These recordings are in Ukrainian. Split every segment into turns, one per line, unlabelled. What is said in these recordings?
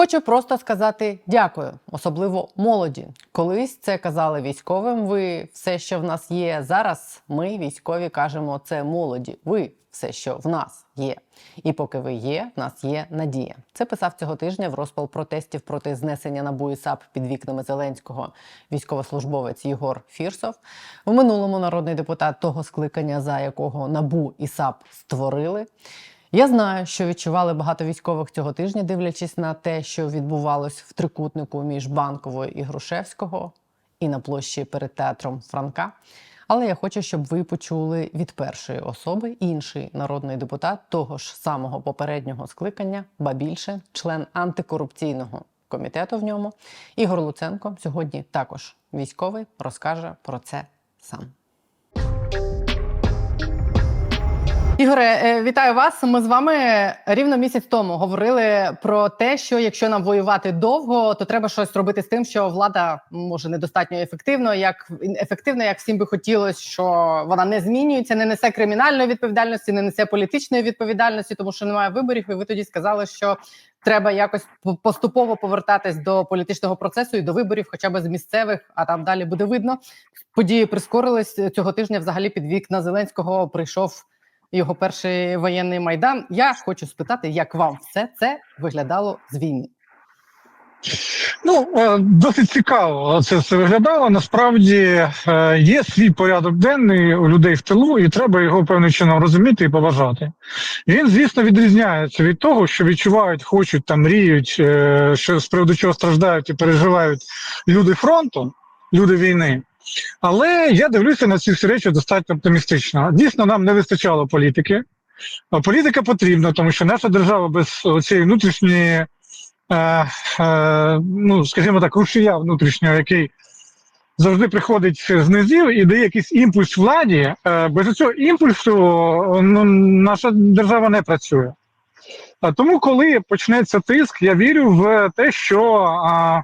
Хочу просто сказати дякую, особливо молоді. Колись це казали військовим. Ви все, що в нас є зараз. Ми, військові, кажемо це молоді. Ви все, що в нас є. І поки ви є, в нас є надія. Це писав цього тижня в розпал протестів проти знесення НАБУ і САП під вікнами Зеленського військовослужбовець Єгор Фірсов. В минулому народний депутат того скликання, за якого НАБУ і САП створили. Я знаю, що відчували багато військових цього тижня, дивлячись на те, що відбувалось в трикутнику між Банковою і Грушевського, і на площі перед театром Франка. Але я хочу, щоб ви почули від першої особи інший народний депутат того ж самого попереднього скликання, ба більше член антикорупційного комітету в ньому. Ігор Луценко сьогодні також військовий розкаже про це сам. Ігоре, е, вітаю вас. Ми з вами рівно місяць тому говорили про те, що якщо нам воювати довго, то треба щось робити з тим, що влада може недостатньо ефективно, як ефективно, як всім би хотілося, що вона не змінюється, не несе кримінальної відповідальності, не несе політичної відповідальності, тому що немає виборів. І ви тоді сказали, що треба якось поступово повертатись до політичного процесу і до виборів, хоча б з місцевих, а там далі буде видно. Події прискорились цього тижня. Взагалі під вікна Зеленського прийшов його перший воєнний майдан. Я хочу спитати, як вам все це виглядало з війни?
Ну е, досить цікаво це все виглядало. Насправді е, є свій порядок денний у людей в тилу, і треба його певним чином розуміти і поважати. Він, звісно, відрізняється від того, що відчувають, хочуть там мріють, е, що з приводу чого страждають і переживають люди фронту, люди війни. Але я дивлюся на ці всі речі достатньо оптимістично. Дійсно, нам не вистачало політики. Політика потрібна, тому що наша держава без цієї внутрішньої, е, е, ну скажімо так, рушія внутрішнього, який завжди приходить з низів і дає якийсь імпульс владі. Е, без цього імпульсу ну, наша держава не працює. Тому, коли почнеться тиск, я вірю в те, що. А,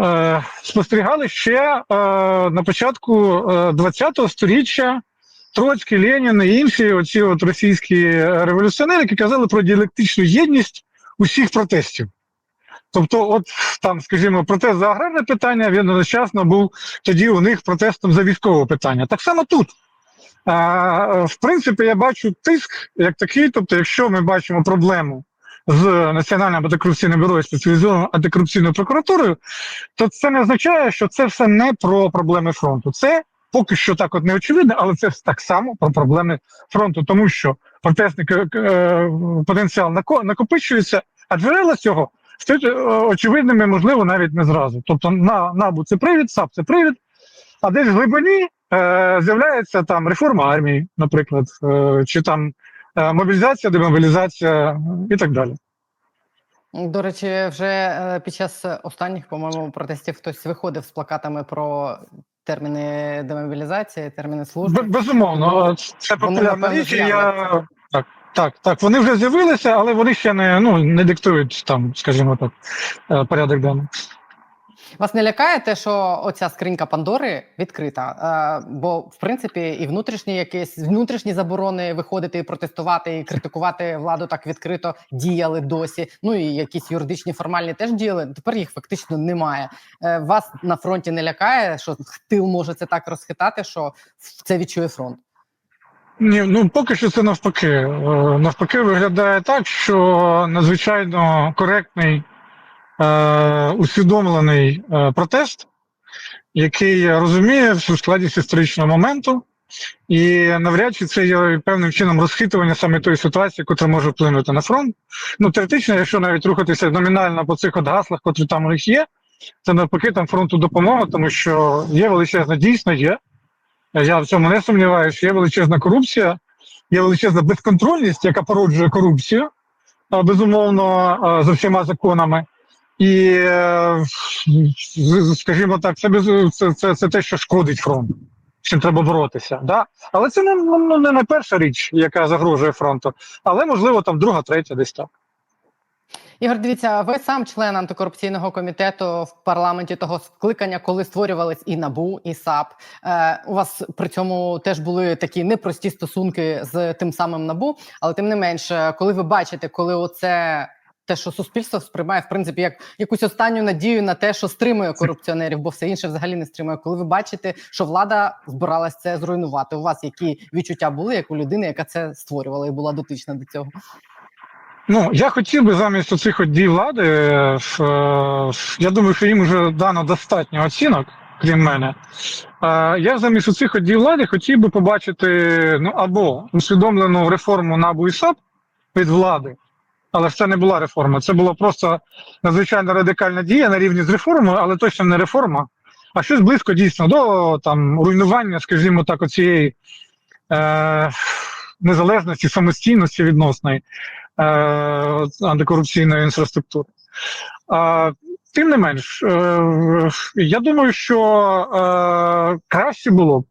Е, спостерігали ще е, на початку ХХ століття Троцький, Ленін і інші оці от російські революціонери, які казали про діалектичну єдність усіх протестів. Тобто, от там, скажімо, протест за аграрне питання, він одночасно був тоді у них протестом за військове питання. Так само тут. А, В принципі, я бачу тиск як такий. Тобто, якщо ми бачимо проблему з Національним антикорупційним бюро і спеціалізованою антикорупційною прокуратурою, то це не означає, що це все не про проблеми фронту. Це поки що так от не очевидно, але це так само про проблеми фронту, тому що протестний е, потенціал накопичується, а джерела цього стають очевидними, можливо, навіть не зразу. Тобто, на набу це привід, САП це привід, а десь в глибині е, з'являється там реформа армії, наприклад, е, чи там. Е, мобілізація, демобілізація і так далі.
До речі, вже е, під час останніх, по-моєму, протестів хтось виходив з плакатами про терміни демобілізації, терміни служби.
Безумовно, це популярна річ. Я... Так, так, так. Вони вже з'явилися, але вони ще не ну не диктують там, скажімо так, е, порядок денний.
Вас не лякає те, що оця скринька Пандори відкрита? Е, бо в принципі і внутрішні якісь внутрішні заборони виходити і протестувати і критикувати владу так відкрито діяли досі. Ну і якісь юридичні формальні теж діяли. Тепер їх фактично немає. Е, вас на фронті не лякає, що тил може це так розхитати, що це відчує фронт.
Ні, ну поки що це навпаки. Е, навпаки, виглядає так, що надзвичайно коректний е, усвідомлений е, протест, який розуміє всю складність історичного моменту, і навряд чи це є певним чином розхитування саме тої ситуації, яка може вплинути на фронт. Ну, теоретично, якщо навіть рухатися номінально по цих от гаслах, котрі там у них є, це навпаки там фронту допомога, тому що є величезна, дійсно є. Я в цьому не сумніваюся, є величезна корупція, є величезна безконтрольність, яка породжує корупцію, безумовно, за всіма законами. І, е, скажімо так, це це, це, це те, що шкодить фронту. З чим треба боротися. Да? Але це не, ну, не не перша річ, яка загрожує фронту, але, можливо, там друга, третя десь так.
Ігор, дивіться, ви сам член антикорупційного комітету в парламенті того скликання, коли створювались і НАБУ, і САП. Е, У вас при цьому теж були такі непрості стосунки з тим самим НАБУ, але тим не менше, коли ви бачите, коли оце те, що суспільство сприймає в принципі як якусь останню надію на те, що стримує корупціонерів, бо все інше взагалі не стримує. Коли ви бачите, що влада збиралась це зруйнувати, у вас які відчуття були, як у людини, яка це створювала і була дотична до цього?
Ну, я хотів би замість оцих от дій влади, е, е, я думаю, що їм вже дано достатньо оцінок, крім мене. Е, Я замість оцих от дій влади хотів би побачити ну, або усвідомлену реформу НАБУ і САП від влади, але це не була реформа, це була просто надзвичайно радикальна дія на рівні з реформою, але точно не реформа, а щось близько дійсно до там, руйнування, скажімо так, оцієї е, незалежності, самостійності відносної е, антикорупційної інфраструктури. А, тим не менш, е, я думаю, що е, краще було б,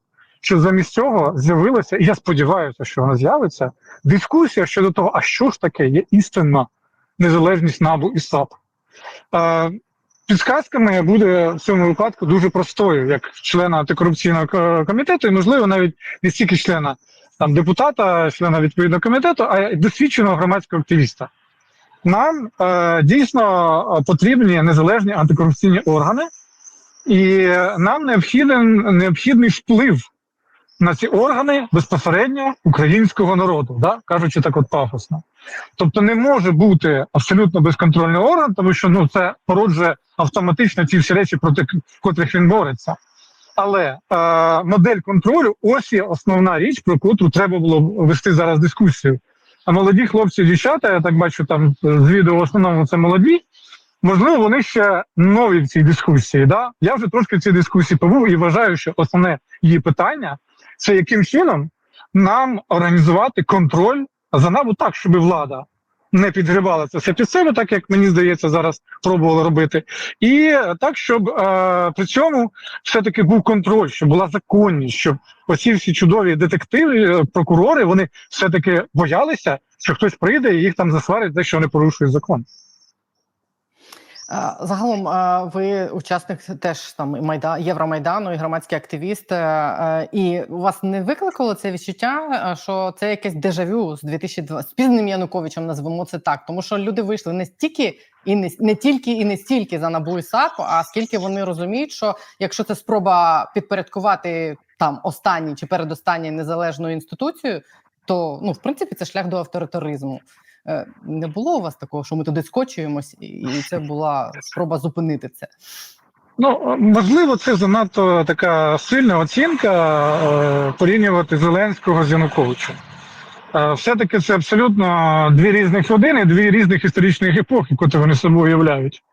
що замість цього з'явилася, і я сподіваюся, що вона з'явиться, дискусія щодо того, а що ж таке є істинна незалежність НАБУ і САП. Е, Підсказка буде в цьому випадку дуже простою, як члена антикорупційного комітету, і, можливо, навіть не стільки члена там депутата, члена відповідного комітету, а й досвідченого громадського активіста. Нам е, дійсно е, потрібні незалежні антикорупційні органи, і нам необхіден необхідний вплив на ці органи безпосередньо українського народу, да? кажучи так от пафосно. Тобто не може бути абсолютно безконтрольний орган, тому що ну це породжує автоматично ті всі речі, проти котрих він бореться. Але е, модель контролю ось є основна річ, про котру треба було вести зараз дискусію. А молоді хлопці дівчата, я так бачу там з відео в основному це молоді. Можливо, вони ще нові в цій дискусії. Да? Я вже трошки в цій дискусії побув і вважаю, що основне її питання це яким чином нам організувати контроль за нами так, щоб влада не підгрібала це все під себе, так як мені здається, зараз пробували робити, і так, щоб е, при цьому все-таки був контроль, щоб була законність, щоб оці всі чудові детективи, е, прокурори, вони все-таки боялися, що хтось прийде і їх там засварить, те, що вони порушують закон.
Е, Загалом, е, ви учасник теж там майда Євромайдану і громадський активіст. е, І у вас не викликало це відчуття, що це якесь дежавю з 2020 з пізним Януковичем, назвемо це так, тому що люди вийшли не стільки і не, не тільки і не стільки за НАБУ і САП, а скільки вони розуміють, що якщо це спроба підпорядкувати там останній чи передостанній незалежну інституцію, то ну в принципі це шлях до авторитаризму. Е, Не було у вас такого, що ми туди скочуємось, і- це була спроба зупинити це.
Ну, можливо, це занадто така сильна оцінка е, порівнювати Зеленського з Януковичем. Е, все-таки це абсолютно дві різних людини, дві різних історичних епохи, котрі вони собою уявляють.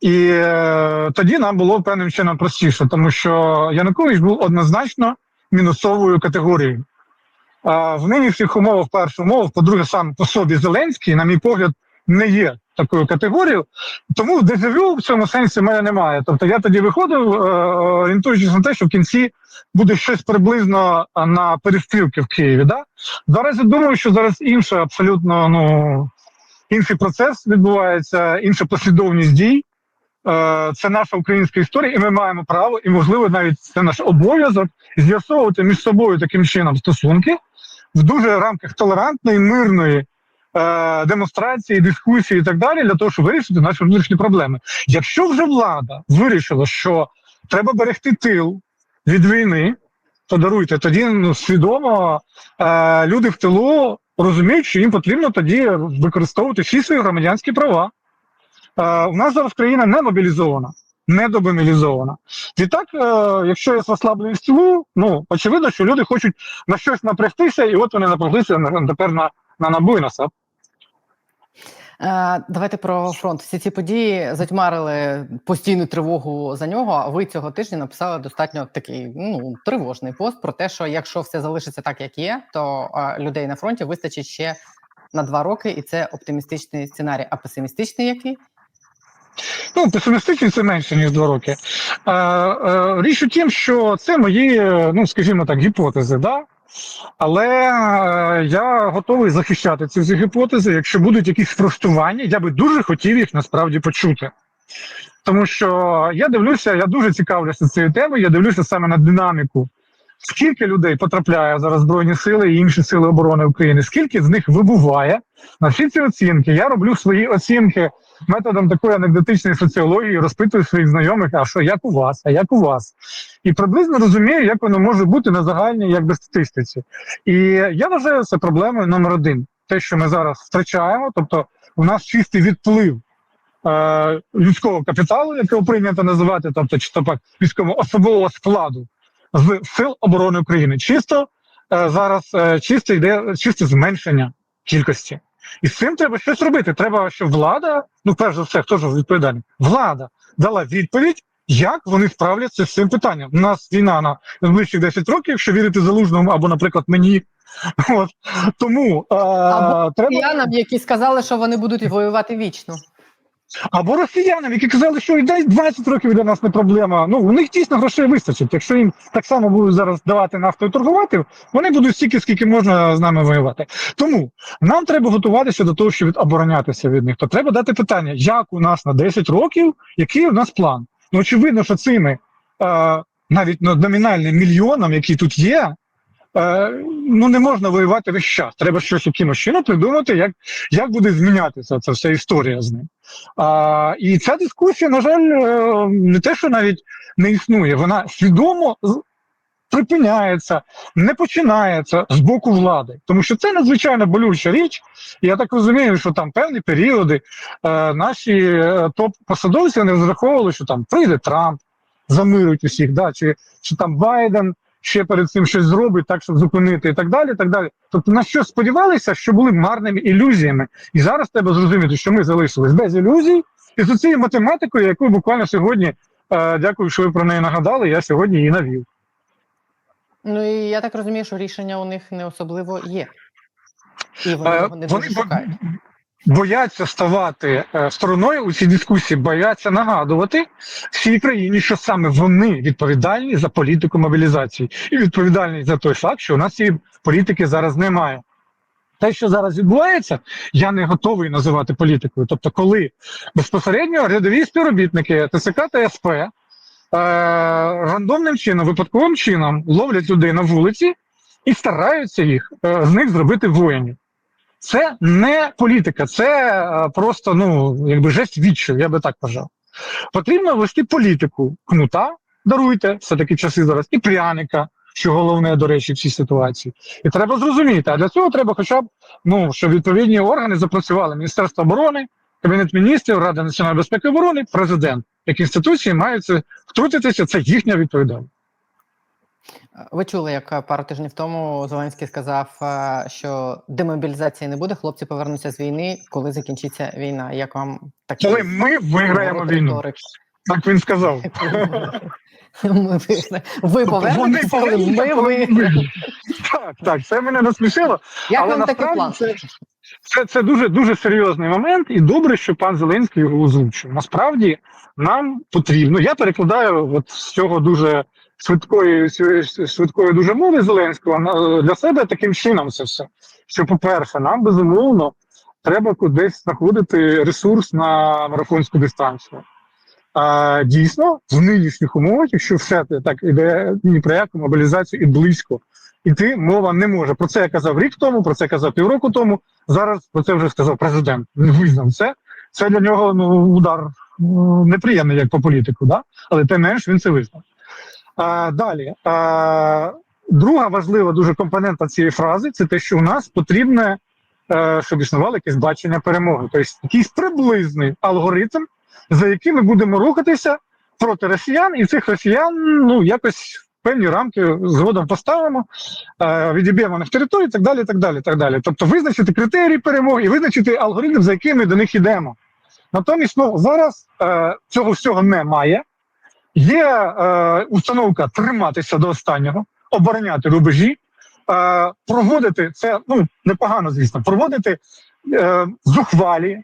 І е, тоді нам було певним чином простіше, тому що Янукович був однозначно мінусовою категорією. В нинішніх умовах, перших умовах, по-друге, сам по собі Зеленський, на мій погляд, не є такою категорією. Тому дежавю в цьому сенсі в мене немає. Тобто я тоді виходив, е, орієнтуючись на те, що в кінці буде щось приблизно на перестрілки в Києві. Да? Зараз я думаю, що зараз інше абсолютно ну, інший процес відбувається, інша послідовність дій. Е, Це наша українська історія, і ми маємо право, і можливо, навіть це наш обов'язок з'ясовувати між собою таким чином стосунки в дуже рамках толерантної, мирної е, демонстрації, дискусії і так далі, для того, щоб вирішити наші внутрішні проблеми. Якщо вже влада вирішила, що треба берегти тил від війни, то даруйте, тоді ну, свідомо е, люди в тилу розуміють, що їм потрібно тоді використовувати всі свої громадянські права. Е, у нас зараз країна не мобілізована, не добомобілізована. Відтак, е, якщо є розслабленість в ну очевидно, що люди хочуть на щось напрягтися, і от вони напряглися тепер на, на НАБУ і на САП.
Е, Давайте про фронт. Всі ці події затьмарили постійну тривогу за нього. А ви цього тижня написали достатньо такий ну тривожний пост про те, що якщо все залишиться так, як є, то е, людей на фронті вистачить ще на два роки, і це оптимістичний сценарій. А песимістичний який?
Ну, песимістичний це менше, ніж два роки. Е, річ у тім, що це мої, ну скажімо так, гіпотези, да? але е, я готовий захищати ці всі гіпотези. Якщо будуть якісь спростування, я би дуже хотів їх насправді почути. Тому що я дивлюся, я дуже цікавлюся цією темою, я дивлюся саме на динаміку скільки людей потрапляє зараз Збройні сили і інші сили оборони України, скільки з них вибуває. На всі ці оцінки я роблю свої оцінки методом такої анекдотичної соціології, розпитую своїх знайомих, а що як у вас, а як у вас, і приблизно розумію, як воно може бути на загальній якби статистиці. І я вважаю це проблемою номер один. Те, що ми зараз втрачаємо, тобто у нас чистий відплив е, людського капіталу, якого прийнято називати, тобто чи то пак військового особового складу з сил оборони України. Чисто е, зараз е, чисто йде чисте зменшення кількості. І з цим треба щось робити. Треба, щоб влада, ну перш за все, хто ж відповідальний? Влада дала відповідь, як вони справляться з цим питанням. У нас війна на найближчих 10 років, якщо вірити залужному або, наприклад, мені. От тому е,
Або
треба
які сказали, що вони будуть воювати вічно.
Або росіянам, які казали, що дай 20 років для нас не проблема. Ну у них дійсно грошей вистачить. Якщо їм так само будуть зараз давати нафту і торгувати, вони будуть стільки, скільки можна з нами воювати. Тому нам треба готуватися до того, щоб оборонятися від них. То треба дати питання, як у нас на 10 років, який у нас план. Ну очевидно, що цими е, навіть номінальним мільйоном, які тут є. е, Ну, не можна воювати весь час. Треба щось якимось чином придумати, як, як буде змінятися ця вся історія з ним. А, і ця дискусія, на жаль, е, не те, що навіть не існує, вона свідомо припиняється, не починається з боку влади. Тому що це надзвичайно болюча річ. І я так розумію, що там певні періоди е, наші е, топ-посадовці не розраховували, що там прийде Трамп, замирить усіх, да, чи, чи там Байден ще перед цим щось зробить, так щоб зупинити, і так далі. так далі. Тобто на що сподівалися, що були марними ілюзіями. І зараз треба зрозуміти, що ми залишились без ілюзій, і з цією математикою, яку буквально сьогодні, е, дякую, що ви про неї нагадали, я сьогодні її навів.
Ну і я так розумію, що рішення у них не особливо є. І
Е,
вони не
Вони
шукають.
Бояться ставати е, стороною у цій дискусії, бояться нагадувати всій країні, що саме вони відповідальні за політику мобілізації і відповідальні за той факт, що у нас цієї політики зараз немає. Те, що зараз відбувається, я не готовий називати політикою. Тобто, коли безпосередньо рядові співробітники ТСК та СП е, рандомним чином, випадковим чином ловлять людей на вулиці і стараються їх е, з них зробити воїнів. Це не політика, це е, просто ну якби жесть відчаю, я би так вважав. Потрібно вести політику кнута, даруйте, все таки часи зараз, і пряника, що головне, до речі, в цій ситуації. І треба зрозуміти, а для цього треба, хоча б ну, щоб відповідні органи запрацювали Міністерство оборони, Кабінет міністрів, Рада національної безпеки і оборони, президент. Як інституції мають втрутитися, це їхня відповідальність.
Ви чули, як е, пару тижнів тому Зеленський сказав, е, що демобілізації не буде, хлопці повернуться з війни, коли закінчиться війна. Як вам такі
Коли ми виграємо війну, так він сказав.
Ми. Ви
Тобто вони
повернетесь, коли ми
коли
ви.
ми. Так, так, це мене насмішило.
Як вам такий план?
Це, це дуже дуже серйозний момент, і добре, що пан Зеленський його озвучив. Насправді нам потрібно. Я перекладаю от з цього дуже швидкої швидкої дуже мови Зеленського для себе таким чином це все. Що, по-перше, нам безумовно треба кудись знаходити ресурс на марафонську дистанцію. А, дійсно, в нинішніх умовах, якщо все так іде ні про яку мобілізацію і близько іти, мова не може. Про це я казав рік тому, про це я казав півроку тому. Зараз про це вже сказав президент. Він визнав це. Це для нього ну, удар неприємний, як по політику, да? але тим менш він це визнав. А, далі. А, друга важлива дуже компонента цієї фрази це те, що у нас потрібне, е, щоб існувало якесь бачення перемоги. Тобто якийсь приблизний алгоритм, за яким ми будемо рухатися проти росіян, і цих росіян ну, якось певні рамки згодом поставимо, е, відіб'ємо на території так далі. так далі, так далі. Тобто визначити критерії перемоги і визначити алгоритм, за яким ми до них йдемо. Натомість ну, зараз е, цього всього немає. Є е, установка триматися до останнього, обороняти рубежі, е, проводити це ну непогано, звісно, проводити е, зухвалі,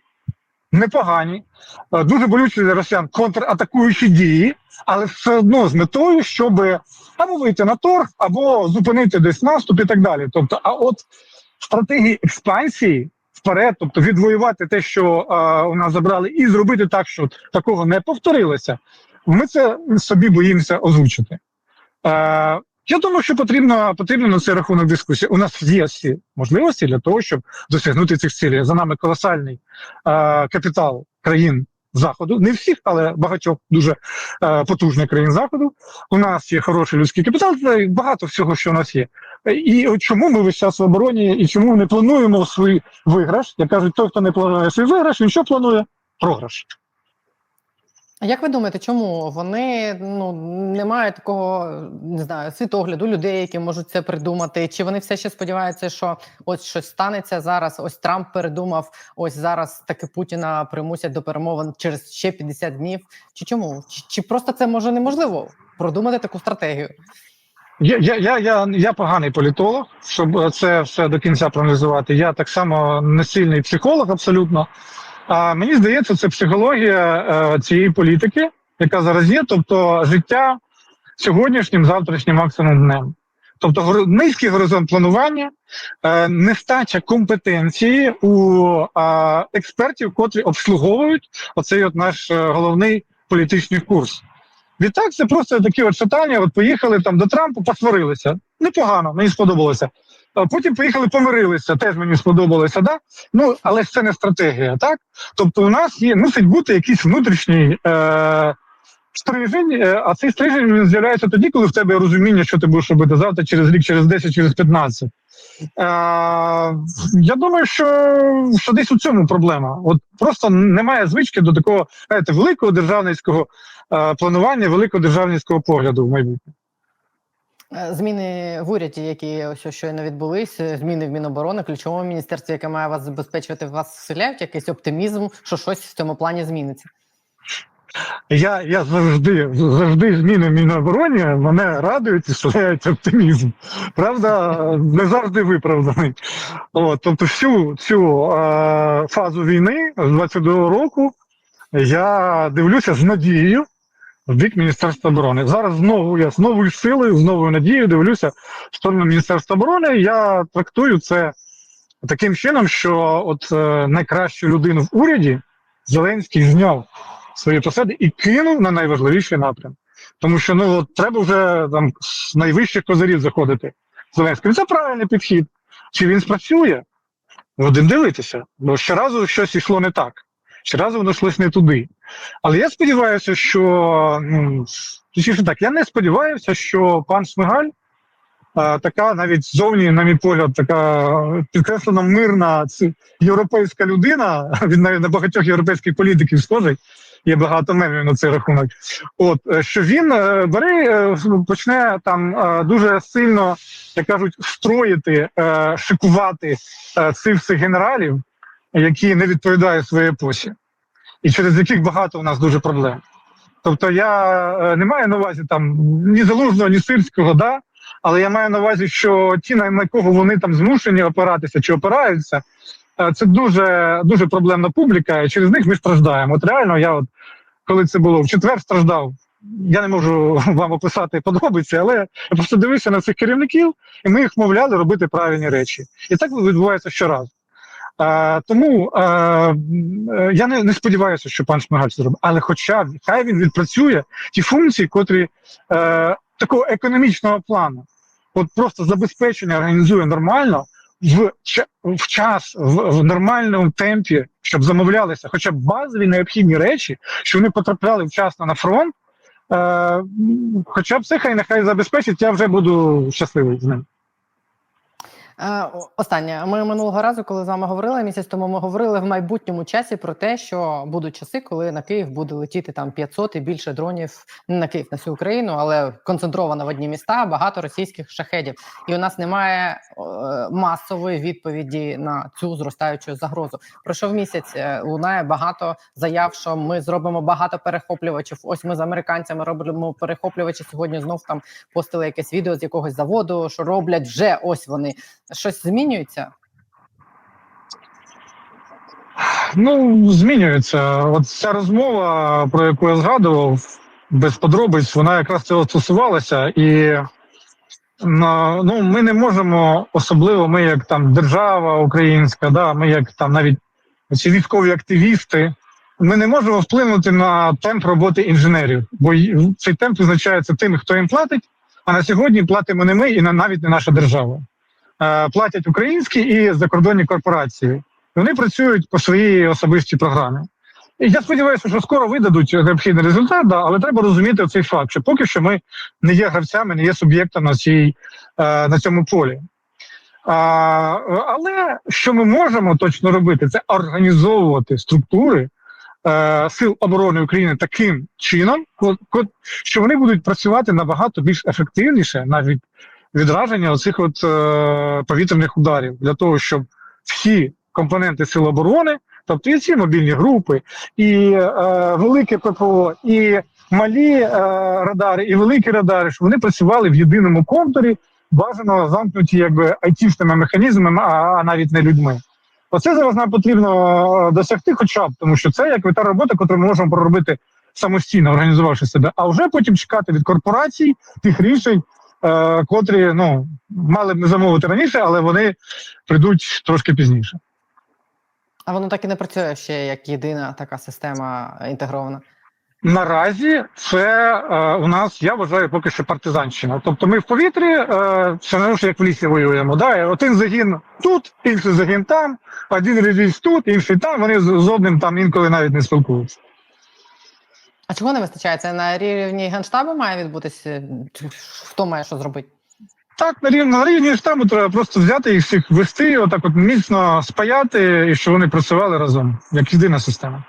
непогані, е, дуже болючі для росіян контратакуючі дії, але все одно з метою, щоб або вийти на торг, або зупинити десь наступ і так далі. Тобто, а от стратегії експансії вперед, тобто відвоювати те, що е, у нас забрали, і зробити так, щоб такого не повторилося. Ми це собі боїмося озвучити. Е, Я думаю, що потрібно, потрібно на цей рахунок дискусії. У нас є всі можливості для того, щоб досягнути цих цілей. За нами колосальний е, капітал країн заходу, не всіх, але багатьох дуже е, потужних країн заходу. У нас є хороший людський капітал, це багато всього, що у нас є. І от чому ми весь час в обороні, і чому не плануємо свій виграш? Як кажуть, той, хто не планує свій виграш, він що планує? Програш.
А як ви думаєте, чому вони ну не мають такого не знаю світогляду людей, які можуть це придумати? Чи вони все ще сподіваються, що ось щось станеться зараз? Ось Трамп передумав, ось зараз таки Путіна примусять до перемовин через ще 50 днів? Чи чому? Чи, чи просто це може неможливо продумати таку стратегію?
Я, я, я, я, я поганий політолог, щоб це все до кінця проаналізувати. Я так само не сильний психолог, абсолютно. А мені здається, це психологія е, цієї політики, яка зараз є, тобто життя сьогоднішнім, завтрашнім максимум днем. Тобто низький горизонт планування, е, нестача компетенції у експертів, котрі обслуговують оцей от наш е, головний політичний курс. Відтак, це просто такі от шатання. От поїхали там до Трампа, посварилися. Непогано, мені сподобалося. Потім поїхали, помирилися, теж мені сподобалося, да? Ну, але ж це не стратегія, так? Тобто, у нас є, мусить бути якийсь внутрішній е- стрижень, е, а цей стрижень він з'являється тоді, коли в тебе розуміння, що ти будеш робити завтра, через рік, через 10, через 15. Е- я думаю, що, що десь у цьому проблема. От просто немає звички до такого знаєте, великого державницького е, планування, великого державницького погляду в майбутнє.
Е, Зміни в уряді, які ось щойно відбулись, е, зміни в Міноборони, ключовому міністерстві, яке має вас забезпечувати, вас вселяють якийсь оптимізм, що щось в цьому плані зміниться.
Я, я завжди, завжди зміни в Мінобороні мене радують і вселяють оптимізм. Правда, не завжди виправданий. От, тобто, всю цю е, фазу війни з 22-го року я дивлюся з надією в бік Міністерства оборони. Зараз знову я з новою силою, з новою надією дивлюся в сторону Міністерства оборони. Я трактую це таким чином, що от е, найкращу людину в уряді Зеленський зняв свої посади і кинув на найважливіший напрям. Тому що ну от треба вже там з найвищих козирів заходити. Зеленський. Це правильний підхід. Чи він спрацює? Будемо дивитися. Бо щоразу щось йшло не так. Щоразу воно йшлось не туди. Але я сподіваюся, що ну, точніше так, я не сподіваюся, що пан Шмигаль. е, Така навіть зовні, на мій погляд, така підкреслено мирна європейська людина. Він навіть на багатьох європейських політиків схожий. Є багато мемів на цей рахунок. От е, що він е, бере, почне там дуже сильно, як кажуть, строїти, шикувати цих всіх генералів, які не відповідають своїй епосі, і через яких багато у нас дуже проблем. Тобто я е, не маю на увазі там ні залужного, ні сирського, да. Але я маю на увазі, що ті, на кого вони там змушені опиратися чи опираються, е, це дуже дуже проблемна публіка, і через них ми страждаємо. От реально, я от коли це було в четвер, страждав. Я не можу вам описати подробиці, але я просто дивився на цих керівників, і ми їх мовляли робити правильні речі. І так відбувається щоразу. Е, тому е, я не, не сподіваюся, що пан Шмигаль це зробить, але хоча хай він відпрацює ті функції, котрі е, такого економічного плану, от просто забезпечення організує нормально в, в час, в, в нормальному темпі, щоб замовлялися хоча б базові необхідні речі, що вони потрапляли вчасно на фронт. Е, хоча б це хай нехай забезпечить, я вже буду щасливий з ним.
Е, Останнє. Ми минулого разу, коли з вами говорили місяць тому, ми говорили в майбутньому часі про те, що будуть часи, коли на Київ буде летіти там 500 і більше дронів не на Київ, на всю Україну, але концентровано в одні міста, багато російських шахедів. І у нас немає масової відповіді на цю зростаючу загрозу. Пройшов місяць, е, лунає багато заяв, що ми зробимо багато перехоплювачів. Ось ми з американцями робимо перехоплювачі. Сьогодні знов там постили якесь відео з якогось заводу, що роблять вже ось вони. Щось змінюється?
Ну, змінюється. От ця розмова, про яку я згадував, без подробиць, вона якраз цього стосувалася. І ну, ми не можемо, особливо ми, як там держава українська, да, ми як там навіть ці військові активісти, ми не можемо вплинути на темп роботи інженерів, бо цей темп визначається тим, хто їм платить, А на сьогодні платимо не ми і на- навіть не наша держава. Е, Платять українські і закордонні корпорації. Вони працюють по своїй особистій програмі. І я сподіваюся, що скоро видадуть необхідний результат, да, але треба розуміти цей факт, що поки що ми не є гравцями, не є суб'єктом на, цій, е, на цьому полі. А, але що ми можемо точно робити, це організовувати структури е, Сил оборони України таким чином, що вони будуть працювати набагато більш ефективніше навіть відраження оцих от е, повітряних ударів для того, щоб всі компоненти Сил оборони, тобто і ці мобільні групи, і е, велике ППО, і малі е, радари, і великі радари, щоб вони працювали в єдиному контурі, бажано замкнуті якби айтішними механізмами, а, а навіть не людьми. Оце зараз нам потрібно е, досягти, хоча б тому, що це як та робота, яку ми можемо проробити самостійно, організувавши себе, а вже потім чекати від корпорацій тих рішень, е, котрі ну мали б не замовити раніше, але вони прийдуть трошки пізніше.
А воно так і не працює ще як єдина така система інтегрована.
Наразі це е, у нас, я вважаю, поки що партизанщина. Тобто ми в повітрі, е, це не лише як в лісі воюємо. Да? Один загін тут, інший загін там, один реліз тут, інший там. Вони з, з одним там інколи навіть не спілкуються.
А чого не вистачає? Це на рівні генштабу має відбутися? Хто має що зробити?
Так, на рівні, на рівні штабу треба просто взяти їх всіх вести, отак от міцно спаяти, і щоб вони працювали разом, як єдина система.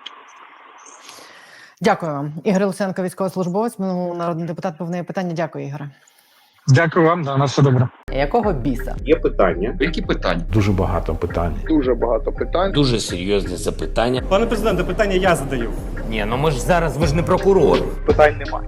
Дякую вам. Ігор Луценко, військовослужбовець, минулий народний депутат, повне питання. Дякую, Ігоре.
Дякую вам, да, на все добре.
Якого біса?
Є питання.
Які питання?
Дуже багато питань.
дуже багато питань.
Дуже серйозне запитання.
Пане президенте, питання я задаю.
Ні, ну ми ж зараз ви ж не прокурор.
Питань немає.